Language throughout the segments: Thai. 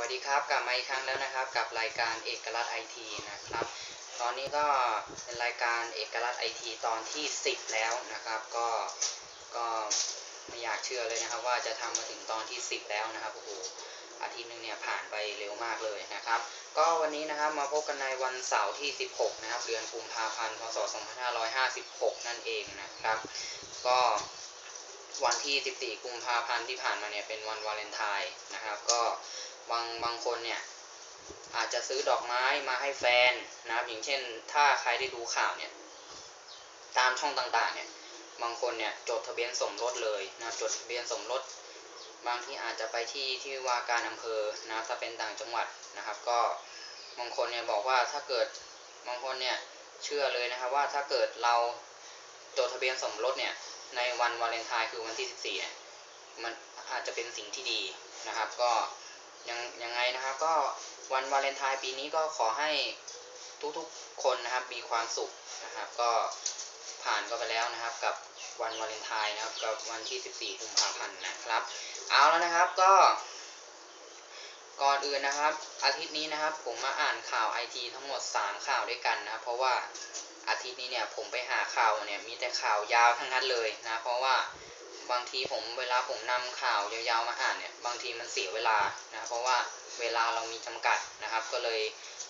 วัสดีครับกลับมาอีกครั้งแล้วนะครับ กับรายการเอกลักษณ์ไอทีนะครับ ตอนนี้ก็เป็นรายการเอกลักษณ์ไอทีตอนที่ 10 แล้วนะครับ ก็ก็ไม่อยากเชื่อเลยนะครับ ว่าจะทำมาถึงตอนที่ 10 แล้วนะครับโอ้โหอาทิตย์หนึงเนี่ยผ่านไปเร็วมากเลยนะครับ ก็วันนี้นะครับมาพบกันในวันเสาร์ที่ 16 นะครับ เดือนกุมภาพันธ์พศ 2556 นั่นเองนะครับ ก็วันที่ 14 กุมภาพันธ์ที่ผ่านมาเนี่ยเป็นวันวาเลนไทน์นะครับ ก็ บางบางคนเนี่ยอาจจะซื้อดอกไม้มาให้แฟนนะครับอย่างเช่น ถ้าใครได้ดูข่าวเนี่ยตามช่องต่างๆเนี่ยบางคนเนี่ยจดทะเบียนสมรสเลยนะจดทะเบียนสมรสบางที่อาจจะไปที่ที่ว่าการอำเภอนะครับถ้าเป็นต่างจังหวัดนะครับ ก็บางคนเนี่ยบอกว่าถ้าเกิดบางคนเนี่ยเชื่อเลยนะครับว่าถ้าเกิดเราจดทะเบียนสมรสเนี่ยในวันวาเลนไทน์คือวันที่ 14เนี่ยมันอาจจะเป็นสิ่งที่ดีนะครับ ก็ ยังยังไงนะครับ ก็วันวาเลนไทน์ปีนี้ก็ขอให้ทุกๆคนนะครับมีความสุขนะครับ ก็ผ่านก็ไปแล้วนะครับ กับวันวาเลนไทน์นะครับกับวันที่ 14กุมภาพันธ์นะครับ เอาแล้วนะครับก็ ก่อนอื่นนะครับ อาทิตย์นี้นะครับ ผมมาอ่านข่าวไอทีทั้งหมด 3 ข่าวด้วยกันนะครับเพราะว่าอาทิตย์นี้เนี่ยผมไปหาข่าวเนี่ยมีแต่ข่าวยาวทั้งนั้นเลยนะเพราะว่า บางทีผมเวลาผมนำข่าวยาวๆมาอ่านเนี่ยบางทีมันเสียเวลานะเพราะว่าเวลาเรามีจำกัดนะครับ ก็เลย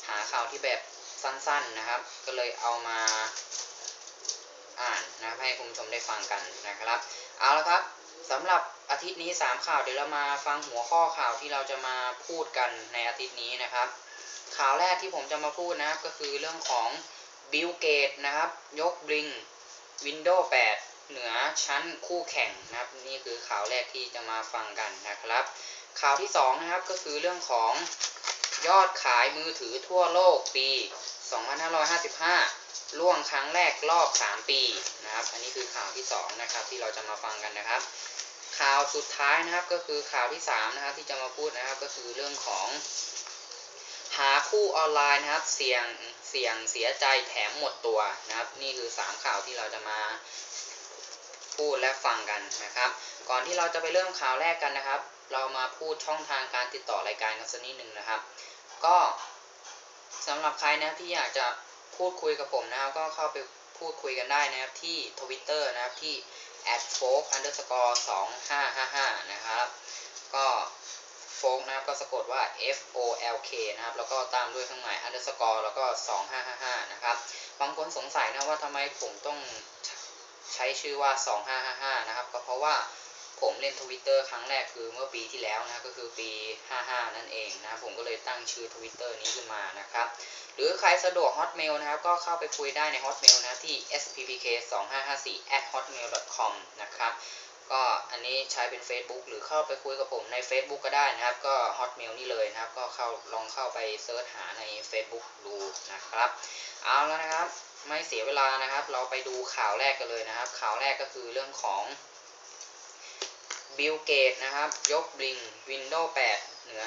หาข่าวที่แบบสั้นๆนะครับ ก็เลยเอามาอ่านนะครับให้คุณผู้ชมได้ฟังกันนะครับเอาละครับสำหรับอาทิตย์นี้ 3 ข่าวเดี๋ยวเรามาฟังหัวข้อข่าวที่เราจะมาพูดกันในอาทิตย์นี้นะครับ ข่าวแรกที่ผมจะมาพูดนะครับก็คือเรื่องของบิลเกตนะครับ ยกบริง Windows 8 เหนือชั้นคู่แข่งนะครับ นี่คือข่าวแรกที่จะมาฟังกันนะครับ ข่าวที่2นะครับก็คือเรื่องของยอดขายมือถือทั่วโลกปี 2555 ล่วงครั้งแรกรอบ 3 ปีนะครับ อันนี้คือข่าวที่2นะครับที่เราจะมาฟังกันนะครับ ข่าวสุดท้ายนะครับก็คือข่าวที่3นะครับที่จะมาพูดนะครับก็คือเรื่องของหาคู่ออนไลน์นะครับเสี่ยงเสี่ยงเสียใจแถมหมดตัวนะครับ นี่คือ 3 ข่าวที่เราจะมา พูดและฟังกันนะครับ ก่อนที่เราจะไปเริ่มข่าวแรกกันนะครับ เรามาพูดช่องทางการติดต่อรายการกันสักนิดหนึ่งนะครับ ก็สำหรับใครนะที่อยากจะพูดคุยกับผมนะครับ ก็เข้าไปพูดคุยกันได้นะครับที่ Twitter นะครับที่ @folk underscore 2555 นะครับ ก็โฟกนะครับก็สะกดว่า F O L K นะครับ แล้วก็ตามด้วยเครื่องหมาย underscore แล้วก็ 2555 นะครับ บางคนสงสัยนะว่าทำไมผมต้อง ใช้ชื่อว่า 2555 นะครับ ก็เพราะว่าผมเล่นทวิตเตอร์ครั้งแรกคือเมื่อปีที่แล้วนะก็คือปี 55 นั่นเองนะผมก็เลยตั้งชื่อทวิตเตอร์นี้ขึ้นมานะครับหรือใครสะดวก Hotmail นะครับ ก็เข้าไปคุยได้ใน Hotmail นะที่ sppk2554@hotmail.com นะครับก็อันนี้ใช้เป็น Facebook หรือเข้าไปคุยกับผมใน Facebook ก็ได้นะครับ ก็ Hotmail นี่เลยนะครับ ก็เข้าลองเข้าไปเซิร์ชหาใน Facebook ดูนะครับ เอาแล้วนะครับ ไม่เสียเวลานะครับ เราไปดูข่าวแรกกันเลยนะครับ ข่าวแรกก็คือเรื่องของบิลเกตนะครับ ยกบลิง Windows 8 เหนือ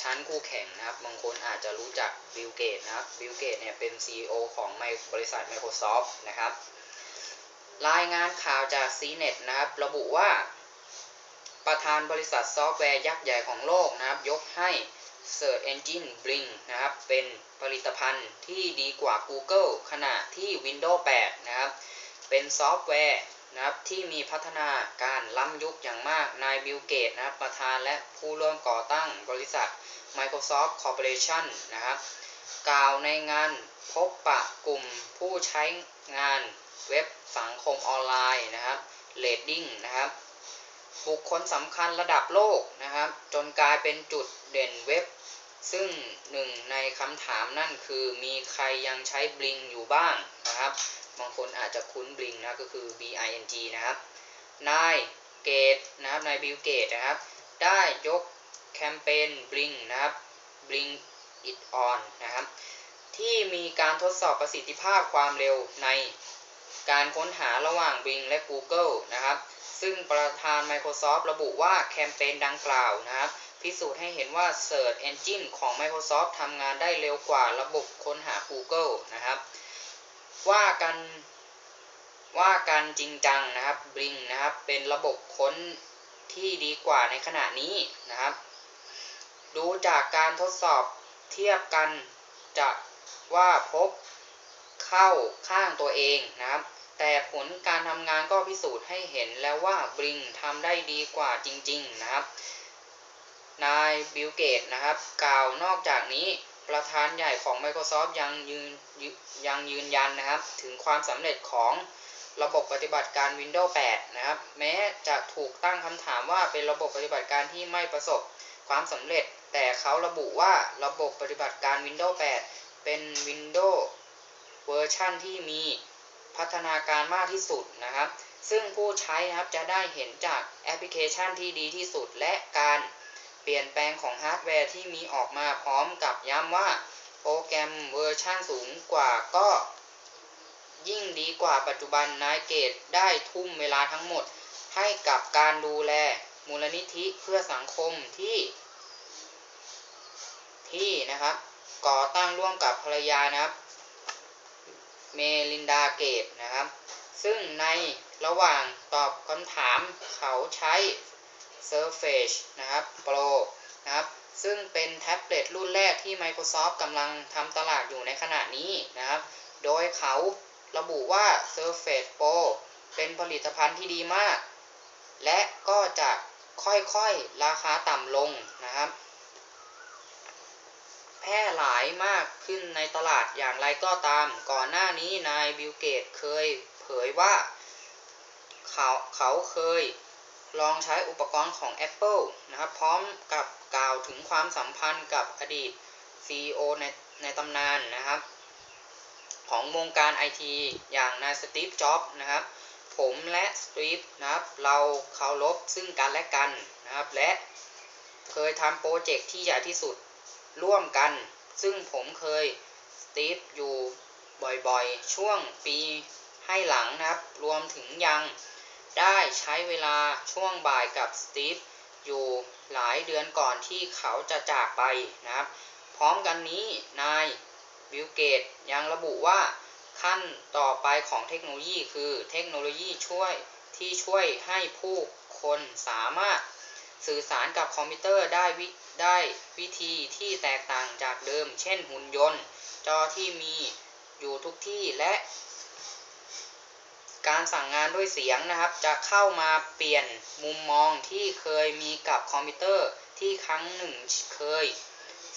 ชั้นคู่แข่งนะครับ บางคนอาจจะรู้จักบิลเกตนะครับบิลเกตเนี่ยเป็น CEO ของบริษัท Microsoft นะครับ รายงานข่าวจาก CNET นะครับ ระบุว่า ประธานบริษัทซอฟต์แวร์ยักษ์ใหญ่ของโลกนะครับ ยกให้ Search Engine Bing นะครับ เป็นผลิตภัณฑ์ที่ดีกว่า Google ขณะที่ Windows 8 นะครับ เป็นซอฟต์แวร์นะครับที่มีพัฒนาการล้ำยุคอย่างมาก นายบิลเกตนะครับประธานและผู้ร่วมก่อตั้งบริษัท Microsoft Corporation นะครับ กล่าวในงานพบปะกลุ่มผู้ใช้งานเว็บสังคมออนไลน์นะครับเลดดิ้งนะครับ บุคคลสำคัญระดับโลกนะครับ จนกลายเป็นจุดเด่นเว็บ ซึ่งหนึ่งในคำถามนั่นคือมีใครยังใช้บลิงอยู่บ้างนะครับ บางคนอาจจะคุ้นบลิงนะก็คือ B I N G นะครับนายเกตนะครับนายบิลเกตนะครับ ได้ยกแคมเปญบลิงนะครับ Bring It On นะครับ ที่มีการทดสอบประสิทธิภาพความเร็วในการค้นหาระหว่าง Bing และ Google นะครับ ซึ่งประธาน Microsoft ระบุว่าแคมเปญดังกล่าวนะครับ พิสูจน์ให้เห็นว่า Search Engine ของ Microsoft ทำงานได้เร็วกว่าระบบค้นหา Google นะครับ ว่ากันว่ากันจริงจังนะครับ Bing นะครับ เป็นระบบค้นที่ดีกว่าในขณะนี้นะครับ ดูจากการทดสอบเทียบกันจะว่าพบเข้าข้างตัวเองนะครับ แต่ผลการทำงานก็พิสูจน์ให้เห็นแล้วว่าบริงทำได้ดีกว่าจริง ๆนะครับ นายบิลเกตนะครับ กล่าวนอกจากนี้ประธานใหญ่ของ Microsoft ยังยืนยังยืนยันนะครับ ถึงความสำเร็จของระบบปฏิบัติการ Windows 8 นะครับ แม้จะถูกตั้งคำถามว่าเป็นระบบปฏิบัติการที่ไม่ประสบความสำเร็จ แต่เขาระบุว่าระบบปฏิบัติการ Windows 8 เป็น Windows เวอร์ชันที่มี พัฒนาการมากที่สุดนะครับ ซึ่งผู้ใช้นะครับจะได้เห็นจากแอปพลิเคชันที่ดีที่สุด และการเปลี่ยนแปลงของฮาร์ดแวร์ที่มีออกมาพร้อมกับย้ำว่าโปรแกรมเวอร์ชันสูงกว่าก็ ยิ่งดีกว่าปัจจุบันนายเกตได้ทุ่มเวลาทั้งหมดให้กับการดูแลมูลนิธิเพื่อสังคมที่ที่นะครับก่อตั้งร่วมกับภรรยานะครับ เมลินดาเกตนะครับ ซึ่งในระหว่างตอบคำถามเขาใช้ Surface นะครับ Pro นะครับซึ่งเป็นแท็บเล็ตรุ่นแรกที่ Microsoft กำลังทำตลาดอยู่ในขณะนี้นะครับ โดยเขาระบุว่า Surface Pro เป็นผลิตภัณฑ์ที่ดีมาก และก็จะค่อยๆ ราคาต่ำลงนะครับ พร่หลายมากขึ้นในตลาดอย่างไรก็ตาม ก่อนหน้านี้นายบิลเกตเคยเผยว่า เขาเขาเคยลองใช้อุปกรณ์ของ Apple นะครับ พร้อมกับกล่าวถึงความสัมพันธ์กับอดีต CEO ในในตำนานนะครับ ของวงการไอทีอย่างนายสตีฟจ็อบส์นะครับ ผมและสตีฟนะครับ เราเคารพซึ่งกันและกันนะครับ และเคยทำโปรเจกต์ที่ใหญ่ที่สุด ร่วมกัน ซึ่งผมเคยสตีฟอยู่บ่อยๆ ช่วงปีให้หลังนะครับ รวมถึงยังได้ใช้เวลาช่วงบ่ายกับสตีฟอยู่หลายเดือนก่อนที่เขาจะจากไปนะครับ พร้อมกันนี้นายบิลเกตยังระบุว่าขั้นต่อไปของเทคโนโลยีคือเทคโนโลยีช่วยที่ช่วยให้ผู้คนสามารถสื่อสารกับคอมพิวเตอร์ได้วิ ได้วิธีที่แตกต่างจากเดิม เช่นหุ่นยนต์ จอที่มีอยู่ทุกที่และการสั่งงานด้วยเสียงนะครับ จะเข้ามาเปลี่ยนมุมมองที่เคยมีกับคอมพิวเตอร์ที่ครั้งหนึ่งเคย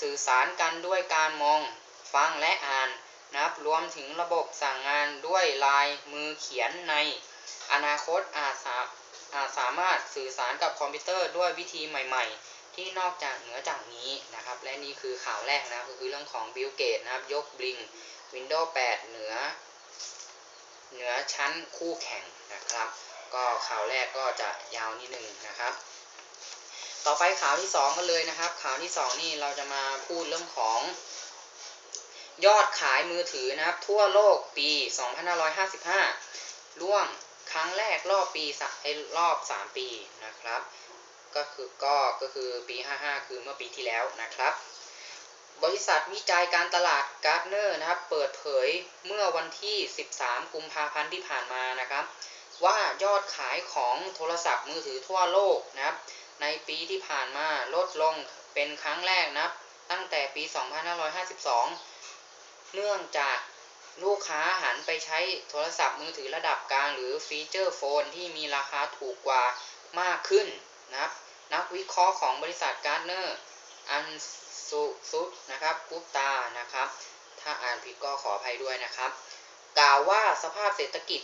สื่อสารกันด้วยการมองฟังและอ่านนะครับรวมถึงระบบสั่งงานด้วยลายมือเขียนใน อนาคตอาจสาอาจสามารถสื่อสารกับคอมพิวเตอร์ด้วยวิธีใหม่ ๆ ที่นอกจากเหนือจากนี้นะครับ และนี่คือข่าวแรกนะครับก็คือเรื่องของบิลเกตนะครับ ยกบลิง Windows 8 เหนือ เหนือชั้นคู่แข่งนะครับ ก็ข่าวแรกก็จะยาวนิดนึงนะครับ ต่อไปข่าวที่ 2 กันเลยนะครับ ข่าวที่ 2 นี่เราจะมาพูดเรื่องของยอดขายมือถือนะครับ ทั่วโลกปี 2555 ร่วงครั้งแรกรอบปีรอบ 3 ปีนะครับ ก็คือก็ก็คือปี 55 คือเมื่อปีที่แล้วนะครับ บริษัทวิจัยการตลาดการ์ดเนอร์นะครับ เปิดเผยเมื่อวันที่ 13 กุมภาพันธ์ที่ผ่านมานะครับ ว่ายอดขายของโทรศัพท์มือถือทั่วโลกนะครับ ในปีที่ผ่านมาลดลงเป็นครั้งแรกนะครับ ตั้งแต่ปี 2552 เนื่องจากลูกค้าหันไปใช้โทรศัพท์มือถือระดับกลางหรือฟีเจอร์โฟนที่มีราคาถูกกว่ามากขึ้น นะครับนักวิเคราะห์ของบริษัทการ์เนอร์อันซุซุดนะครับกุปตานะครับ ถ้าอ่านผิดก็ขออภัยด้วยนะครับ กล่าวว่าสภาพเศรษฐกิจ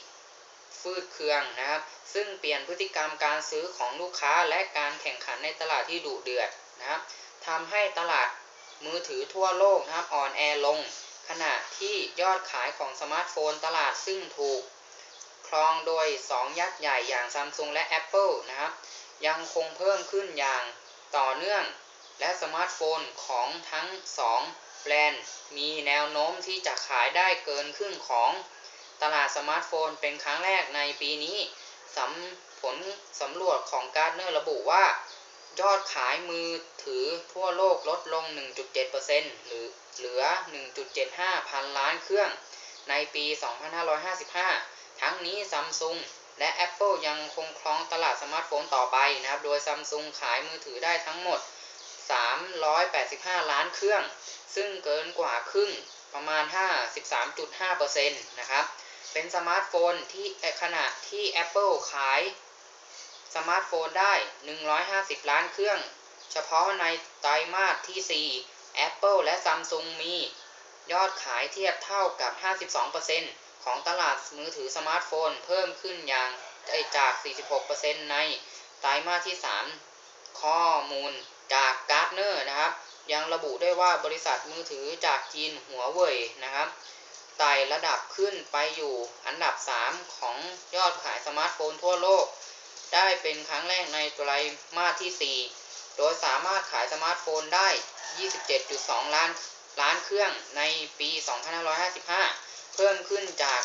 ฟืดเคืองนะครับ ซึ่งเปลี่ยนพฤติกรรมการซื้อของลูกค้าและการแข่งขันในตลาดที่ดุเดือดนะครับทำให้ตลาดมือถือทั่วโลกนะครับอ่อนแอลง ขณะที่ยอดขายของสมาร์ทโฟนตลาดซึ่งถูกครองโดย 2 ยักษ์ใหญ่อย่างซัมซุงและ Apple นะครับ ยังคงเพิ่มขึ้นอย่างต่อเนื่อง และสมาร์ทโฟนของทั้ง 2 แบรนด์มีแนวโน้มที่จะขายได้เกินครึ่งของตลาดสมาร์ทโฟนเป็นครั้งแรกในปีนี้สำผลสำรวจของการ์ดเนอร์ระบุว่า ยอดขายมือถือทั่วโลกลดลง 1.7%หรือเหลือ 1.75 พันล้านเครื่องในปี 2555 ทั้งนี้ซัมซุง และ Apple ยังคงครองตลาดสมาร์ทโฟนต่อไปนะครับ โดยซัมซุงขายมือถือได้ทั้งหมด 385 ล้านเครื่อง ซึ่งเกินกว่าครึ่งประมาณ 53.5%นะครับ เป็นสมาร์ทโฟนที่ขณะที่ Apple ขายสมาร์ทโฟนได้ 150 ล้านเครื่อง เฉพาะในไตรมาสที่ 4 Apple และ Samsung มี ยอดขายเทียบเท่ากับ 52% ของตลาดมือถือสมาร์ทโฟน เพิ่มขึ้นอย่างจาก 46%ในไตรมาสที่ 3 ข้อมูลจากการ์ดเนอร์นะครับ ยังระบุได้ว่าบริษัทมือถือจากจีนหัวเว่ยนะครับไต่ระดับขึ้นไปอยู่อันดับ 3 ของยอดขายสมาร์ทโฟนทั่วโลก ได้เป็นครั้งแรกในไตรมาสที่ 4 โดยสามารถขายสมาร์ทโฟนได้ 27.2 ล้านล้านเครื่องในปี 2555 เพิ่มขึ้นจาก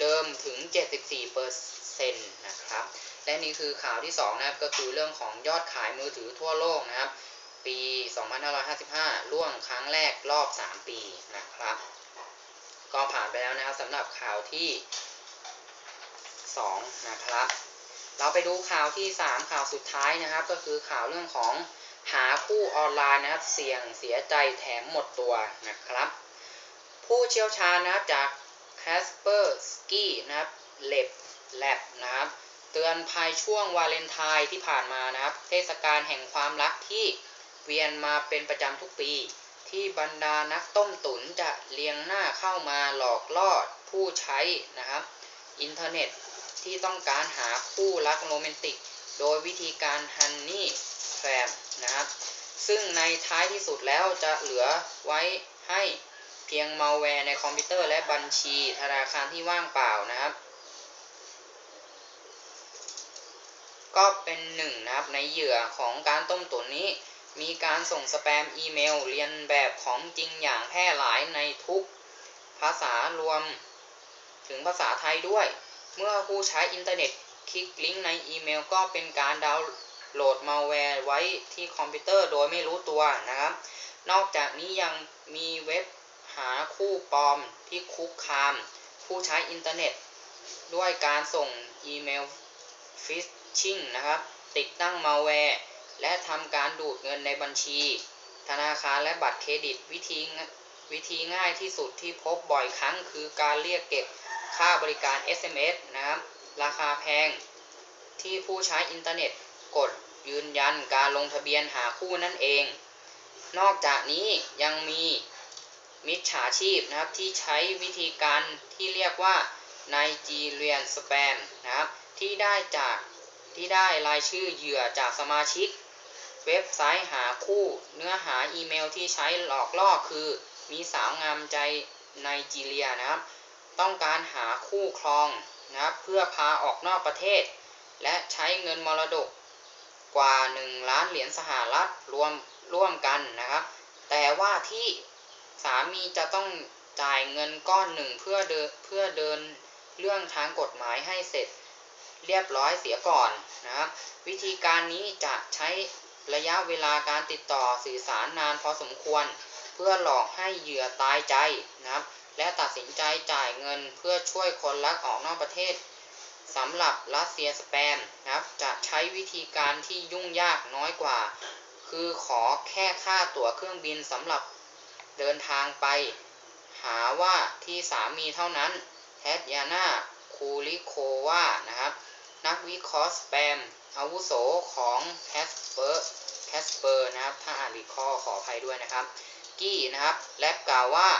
เดิมถึง 74เปอร์เซ็นต์นะครับ และนี่คือข่าวที่ 2 นะครับ ก็คือเรื่องของยอดขายมือถือทั่วโลกนะครับ ปี 2555 ล่วงครั้งแรกรอบ 3 ปีนะครับ ก็ผ่านไปแล้วนะครับสำหรับข่าวที่ 2 นะครับ เราไปดูข่าวที่ 3 ข่าวสุดท้ายนะครับ ก็คือข่าวเรื่องของหาคู่ออนไลน์นะครับ เสี่ยงเสียใจแถมหมดตัวนะครับ ผู้เชี่ยวชาญนะครับจาก Casper Ski นะครับ Lab Lab นะครับ เตือนภัยช่วงวาเลนไทน์ที่ผ่านมานะครับ เทศกาลแห่งความรักที่เวียนมาเป็นประจำทุกปี ที่บรรดานักต้มตุ๋นจะเลียงหน้าเข้ามาหลอกล่อผู้ใช้นะครับ อินเทอร์เน็ตที่ต้องการหาคู่รักโรแมนติก โดยวิธีการฮันนี่แทรมนะครับ ซึ่งในท้ายที่สุดแล้วจะเหลือไว้ให้ พียงมัลแวร์ในคอมพิวเตอร์และบัญชีธนาคารที่ว่างเปล่านะครับ ก็เป็นหนึ่งนะครับในเหยื่อของการต้มตุ๋นนี้ มีการส่งสแปมอีเมลเรียนแบบของจริงอย่างแพร่หลายในทุกภาษารวมถึงภาษาไทยด้วย เมื่อผู้ใช้อินเทอร์เน็ตคลิกลิงก์ในอีเมลก็เป็นการดาวน์โหลดมาแวร์ไว้ที่คอมพิวเตอร์โดยไม่รู้ตัวนะครับ นอกจากนี้ยังมีเว็บ หาคู่ปลอมที่คุกคาม ผู้ใช้อินเทอร์เน็ต ด้วยการส่งอีเมลฟิชชิงนะครับ ติดตั้งมาแวร์และทำการดูดเงินในบัญชี ธนาคารและบัตรเครดิตวิธีวิธีง่ายที่สุดที่พบบ่อยครั้งคือการเรียกเก็บค่าบริการ SMS นะครับ ราคาแพง ที่ผู้ใช้อินเทอร์เน็ตกดยืนยันการลงทะเบียนหาคู่นั่นเอง นอกจากนี้ยังมี มิจฉาชีพนะครับที่ใช้วิธีการที่เรียกว่า Nigerian Spam นะครับที่ได้จากที่ได้รายชื่อเหยื่อจากสมาชิก เว็บไซต์หาคู่เนื้อหาอีเมลที่ใช้หลอกล่อคือ มีสาวงามใจไนจีเรียนะครับ ต้องการหาคู่ครองนะครับเพื่อพาออกนอกประเทศ และใช้เงินมรดกกว่า 1 ล้านเหรียญสหรัฐรวมร่วมกันนะครับ แต่ว่าที่ สามีจะต้องจ่ายเงินก้อนหนึ่งเพื่อเดินเพื่อเดินเรื่องทางกฎหมายให้เสร็จเรียบร้อยเสียก่อนนะครับ วิธีการนี้จะใช้ระยะเวลาการติดต่อสื่อสารนานพอสมควร เพื่อหลอกให้เหยื่อตายใจนะครับ และตัดสินใจจ่ายเงินเพื่อช่วยคนรักออกนอกประเทศสำหรับรัสเซียสแปมนะครับ จะใช้วิธีการที่ยุ่งยากน้อยกว่า คือขอแค่ค่าตั๋วเครื่องบินสำหรับ เดินทางไป หาว่าที่สามีเท่านั้นแฮดยานาคูริโควานะครับ นักวิเคราะห์สแปม อาวุโสของแคสเปอร์แคสเปอร์นะครับ ถ้าอ่านผิดข้อขออภัยด้วยนะครับ กี้นะครับ และกล่าวว่า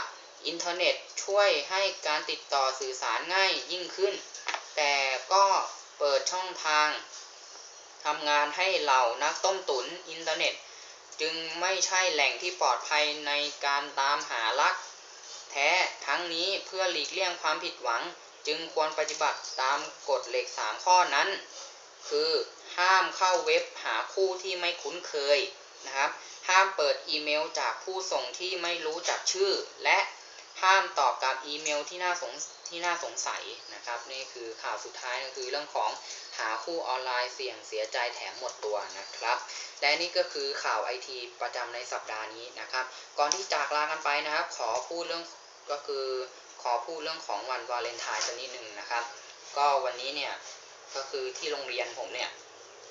อินเทอร์เน็ตช่วยให้การติดต่อสื่อสารง่ายยิ่งขึ้น แต่ก็เปิดช่องทางทำงานให้เหล่านักต้มตุ๋นอินเทอร์เน็ต จึงไม่ใช่แหล่งที่ปลอดภัยในการตามหารัก แท้ทั้งนี้เพื่อหลีกเลี่ยงความผิดหวัง จึงควรปฏิบัติตามกฎเหล็ก 3 ข้อนั้น คือห้ามเข้าเว็บหาคู่ที่ไม่คุ้นเคยนะครับ ห้ามเปิดอีเมลจากผู้ส่งที่ไม่รู้จักชื่อ และ ห้ามตอบกับอีเมลที่น่าสงที่น่าสงสัยนะครับ นี่คือข่าวสุดท้ายก็คือเรื่องของหาคู่ออนไลน์เสี่ยงเสียใจแถมหมดตัวนะครับ และนี่ก็คือข่าวไอทีประจำในสัปดาห์นี้นะครับ ก่อนที่จากลากันไปนะครับ ขอพูดเรื่องก็คือขอพูดเรื่องของวันวาเลนไทน์สักนิดหนึ่งนะครับ ก็วันนี้เนี่ยก็คือที่โรงเรียนผมเนี่ย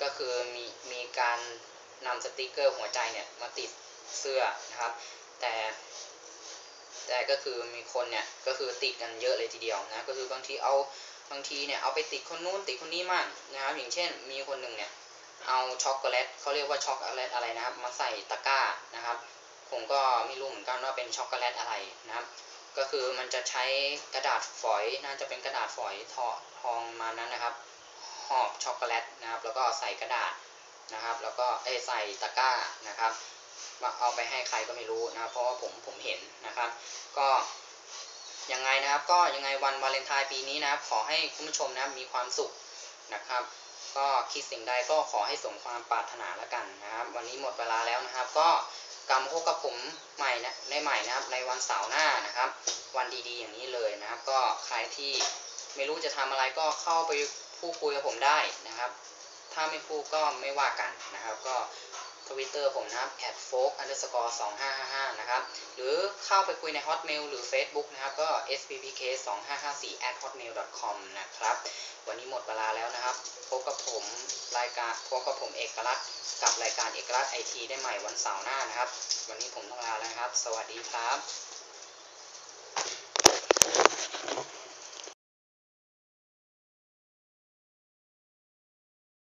ก็คือมีมีการนำสติกเกอร์หัวใจเนี่ยมาติดเสื้อนะครับ แต่ แต่ก็คือมีคนเนี่ยก็คือติดกันเยอะเลยทีเดียวนะก็คือบางทีเอาบางทีเนี่ยเอาไปติดคนนู้นติดคนนี้มั่งนะครับอย่างเช่นมีคนหนึ่งเนี่ยเอาช็อกโกแลตเขาเรียกว่าช็อกโกแลตอะไรนะครับมาใส่ตะกร้านะครับ ผมก็ไม่รู้เหมือนกันว่าเป็นช็อกโกแลตอะไรนะครับ ก็คือมันจะใช้กระดาษฝอยน่าจะเป็นกระดาษฝอยทอทองมานั้นนะครับห่อช็อกโกแลตนะครับ แล้วก็ใส่กระดาษนะครับ แล้วก็เอใส่ตะกร้านะครับ เอาไปให้ใครก็ไม่รู้นะครับเพราะว่าผมผมเห็นนะครับ ก็ยังไงนะครับก็ยังไงวันวาเลนไทน์ปีนี้นะครับขอให้คุณผู้ชมนะครับมีความสุขนะครับ ก็คิดสิ่งใดก็ขอให้สมความปรารถนาแล้วกันนะครับ วันนี้หมดเวลาแล้วนะครับ ก็กลับมพบกับผมใหม่นะในใหม่นะครับ ในวันเสาร์หน้านะครับ วันดีๆอย่างนี้เลยนะครับ ก็ใครที่ไม่รู้จะทำอะไรก็เข้าไปพูดคุยกับผมได้นะครับ ถ้าไม่พูดก็ไม่ว่ากันนะครับ ก็ทวิตเตอร์ผมนะครับ at folk underscore 2555นะครับ หรือเข้าไปคุยใน hotmail หรือ Facebook นะครับ ก็ sppk 2554 at hotmail com นะครับ วันนี้หมดเวลาแล้วนะครับ พบกับผมรายการพบกับผมเอกลักษณ์กับรายการเอกลักษณ์ไอทีได้ใหม่วันเสาร์หน้านะครับ วันนี้ผมต้องลาแล้วครับ สวัสดีครับ